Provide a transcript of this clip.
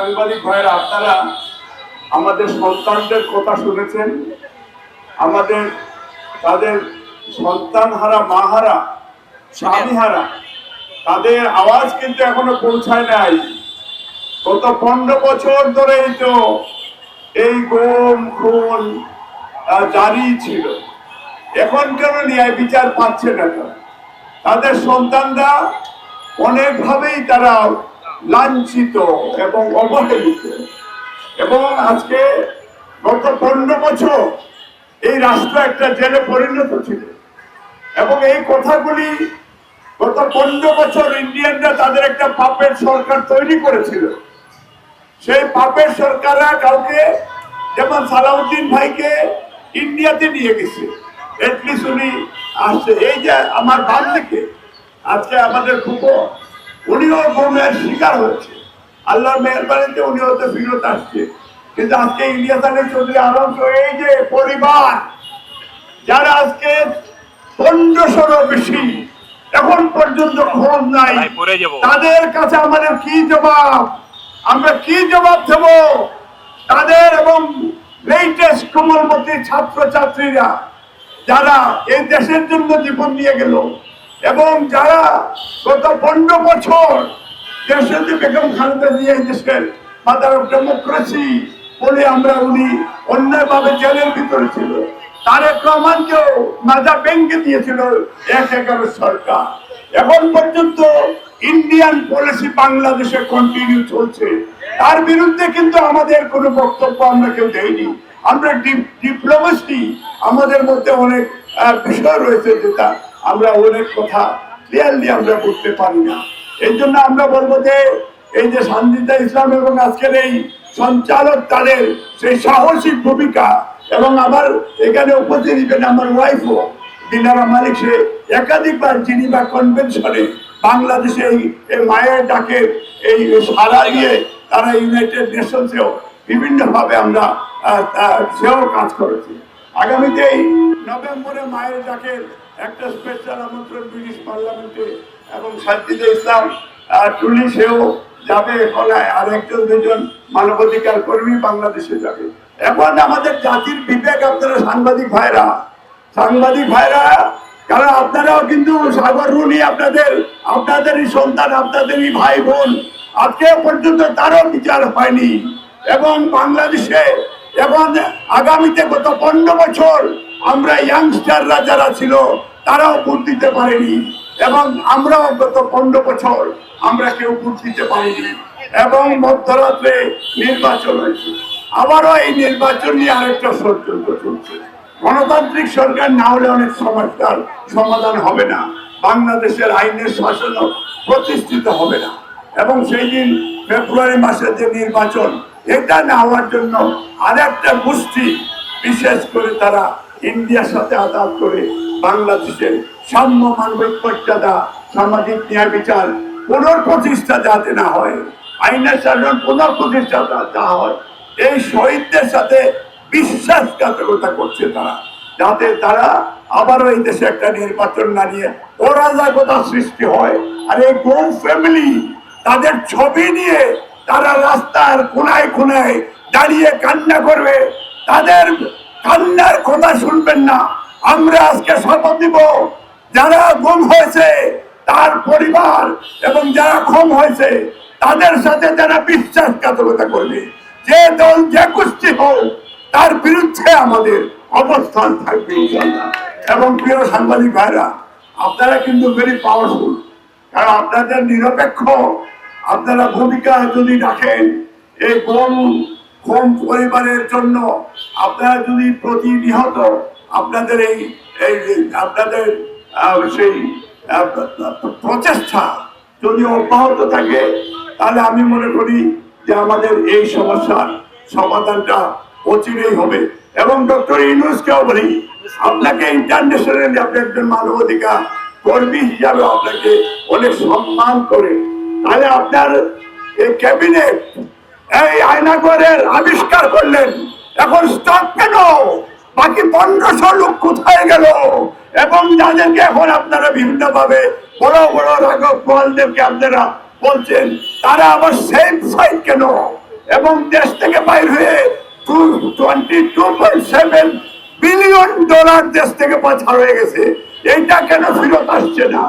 সাংবাদিক ভাইরা, আপনারা আমাদের সন্তানদের কথা শুনেছেন। আমাদের তাদের সন্তান হারা মা হারা স্বামী হারা তাদের আওয়াজ কিন্তু এখনও পৌঁছায় নাই। গত পনেরো বছর ধরেই তো এই গোম, খুন জারি ছিল। এখন কেন ন্যায় বিচার পাচ্ছে না? তাদের সন্তানরা অনেকভাবেই তারা লাঞ্ছিত এবং অবহেলিত। এবং আজকে গত পনেরো বছর এই রাষ্ট্র একটা জেলে পরিণত ছিল। এবং এই কথাগুলি গত পনেরো বছর ইন্ডিয়ানরা তাদের একটা পাপের সরকার তৈরি করেছিল। সেই পাপের সরকাররা কাউকে, যেমন সালাউদ্দিন ভাইকে ইন্ডিয়াতে নিয়ে গেছে। এটলিস্ট উনি আসছে। এই যে আমার বাম থেকে আজকে আমাদের খুব উনিও বোমের শিকার হয়েছে। আল্লাহর মেহরবানিতে উনি হয়তো ফিরত আসছে। কিন্তু আজকে ইলিয়াস আলী চৌধুরী এই যে পরিবার যারা আজকে পনেরোশোরও বেশি এখন পর্যন্ত খোঁজ নাই। তাদের কাছে আমাদের কি জবাব? আমরা কি জবাব দেব? তাদের এবং লেটেস্ট কোমলমতি ছাত্র ছাত্রীরা যারা এই দেশের জন্য জীবন দিয়ে গেল এবং যারা গত পনেরো বছর দেশের বেগম খালেদা এই দেশের মাদার অফ ডেমোক্রেসি বলে আমরা উনি অন্যায়ভাবে জেলের ভিতরে ছিল, তারেক রহমানকেও মাজা ভেঙ্গে দিয়েছিল এক এগারো সরকার। এখন পর্যন্ত ইন্ডিয়ান পলিসি বাংলাদেশে কন্টিনিউ চলছে। তার বিরুদ্ধে কিন্তু আমাদের কোনো বক্তব্য আমরা কেউ দেইনি। আমরা ডিপ্লোমেসি আমাদের মধ্যে অনেক বিষয় রয়েছে যেটা আমরা অনেক কথা ক্লিয়ারলি আমরা করতে পারি না। এই জন্য আমরা বলব যে, এই যে সঞ্জিতা ইসলাম এবং আজকের এই সঞ্চালক তাদের সেই সাহসিক ভূমিকা এবং আমার এখানে উপস্থিত আমার ওয়াইফও দিনারা মালিক, সে একাধিকবার যিনি বা কনভেনশনে বাংলাদেশে এই মায়ের ডাকে এই সারা দিয়ে তারা ইউনাইটেড নেশনসেও বিভিন্নভাবে আমরা সেও কাজ করেছি। আগামীতে এই নভেম্বরে মায়ের ডাকের একটা স্পেশাল আমন্ত্রণ ব্রিটিশ পার্লামেন্টে এবং সাজিদে ইসলাম টুলি সেও যাবে কলায় আর একজন দুজন মানবাধিকার কর্মী বাংলাদেশে যাবে। এখন আমাদের জাতির বিবেক, আপনারা সাংবাদিক ভাইরা সাংবাদিক ভাইরা, কারণ আপনারাও কিন্তু সাগর রুনি, আপনাদের, আপনাদেরই সন্তান, আপনাদেরই ভাই বোন। আজকে পর্যন্ত তারও বিচার হয়নি। এবং বাংলাদেশে, এবং আগামীতে গত পনেরো বছর আমরা ইয়াংস্টাররা যারা ছিল তারাও ভোট দিতে পারেনি এবং আমরাও গত পনেরো বছর আমরা কেউ ভোট দিতে পারিনি এবং মধ্যরাত্রে নির্বাচন হয়েছে। আবারও এই নির্বাচন নিয়ে আরেকটা ষড়যন্ত্র চলছে। গণতান্ত্রিক সরকার না হলে অনেক সমস্যার সমাধান হবে না। বাংলাদেশের আইনের শাসনও প্রতিষ্ঠিত হবে না। এবং সেই দিন ফেব্রুয়ারি মাসের যে নির্বাচন, এটা না হওয়ার জন্য আরেকটা গোষ্ঠী বিশেষ করে তারা ইন্ডিয়ার সাথে আঘাত করে বাংলাদেশের সাম্য মানবিক মর্যাদা, সামাজিক ন্যায় বিচার পুনর্প্রতিষ্ঠা যাতে না হয়, আইনের শাসন পুনর্প্রতিষ্ঠা যা হয়, এই শহীদদের সাথে বিশ্বাসঘাতকতা করছে তারা। যাতে তারা আবারও এই দেশে একটা নির্বাচন না নিয়ে অরাজকতা সৃষ্টি হয়। আর এই গোম ফ্যামিলি তাদের ছবি নিয়ে তারা রাস্তার কোনায় কোনায় দাঁড়িয়ে কান্না করবে। তাদের কান্নার কথা শুনবেন না। আমরা আজকে শপথ দিব। যারা গুম হয়েছে, তার পরিবার এবং যারা খুন হয়েছে, তাদের সাথে যারা বিশ্বাসঘাতকতা করবে, যে দল যে গোষ্ঠী হোক, তার বিরুদ্ধে আমাদের অবস্থান থাকবে এবং প্রিয় সাংবাদিক ভাইরা, আপনারা কিন্তু ভেরি পাওয়ারফুল কারণ আপনাদের নিরপেক্ষ, আপনারা ভূমিকা যদি রাখেন, এই কোন কোন পরিবারের জন্য আপনারা যদি প্রতি নিহত আপনাদের এই এই আপনাদের সেই প্রচেষ্টা যদি অব্যাহত থাকে, তাহলে আমি মনে করি যে আমাদের এই সমস্যার সমাধানটা অচিরেই হবে। এবং ডক্টর ইউনুসকেও বলি, আপনাকে ইন্টারন্যাশনালি আপনি একজন মানবাধিকার কর্মী হিসাবে আপনাকে অনেক সম্মান করে। তাহলে আপনার এই ক্যাবিনেট এই আয়নাগরের আবিষ্কার করলেন। এখন স্টক কেন? বাকি পনেরোশো লোক কোথায় গেল? এবং যাদেরকে এখন আপনারা বিভিন্ন ভাবে বড় বড় রাঘব গোয়ালদেরকে আপনারা বলছেন, তারা আবার সেম সাইড কেন? এবং দেশ থেকে বাইর হয়ে two twenty two point seven billion dollar দেশ থেকে পাচার হয়ে গেছে। এইটা কেন ফেরত আসছে না?